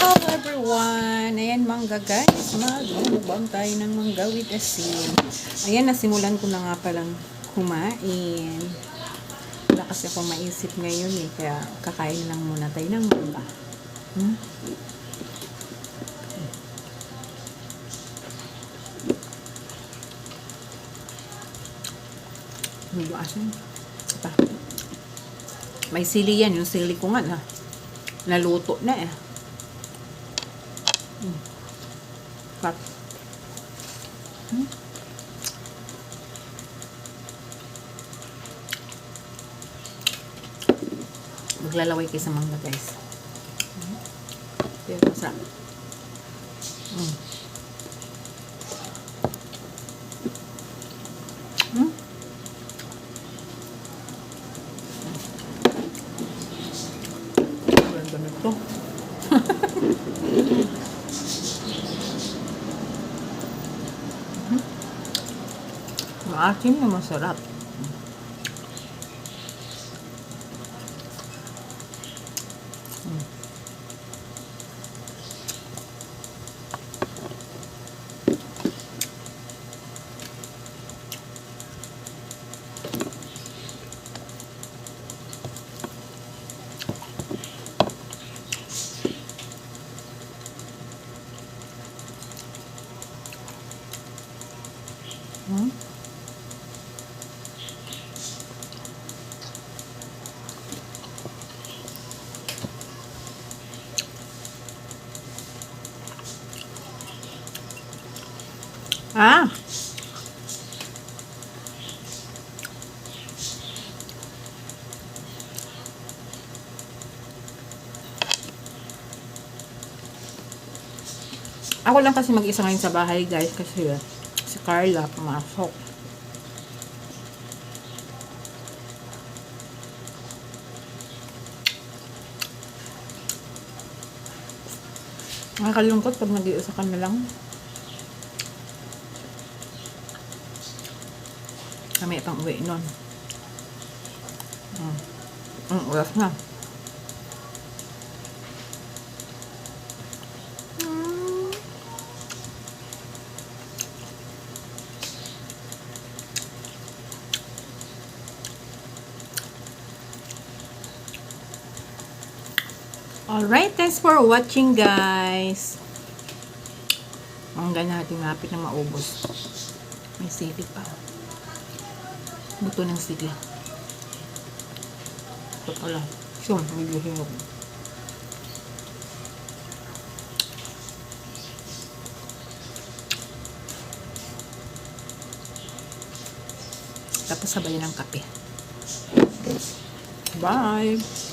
Hello everyone! Ayan mangga guys, magbang tayo ng mangga with asin. Ayan, nasimulan ko na nga palang kumain. Wala kasi ako maisip ngayon eh, kaya kakain lang muna tayo ng mangga. Hmm? Medyo asin. Ito. May sili yan, yung sili ko nga na. Naluto na eh. Mm. Pat. Hmm? Maglalaway kayo sa mangga guys. Mm. Pero masarap. Mm. Maasim na masarap. Mm. Mm. Ah. Ako lang kasi mag-isa ngayon sa bahay, guys, kasi si Carla pumasok. Nakakalungkot pag nag-iisa ka na lang. Kami pang uwi nun. Mm. Mm, oras na. Mm. Alright, thanks for watching guys. Ang natin napit na maubos. May sili pa. Buto ng sili. Ito pala. So, medyo hinog. Tapos sabayan ng kape. Bye!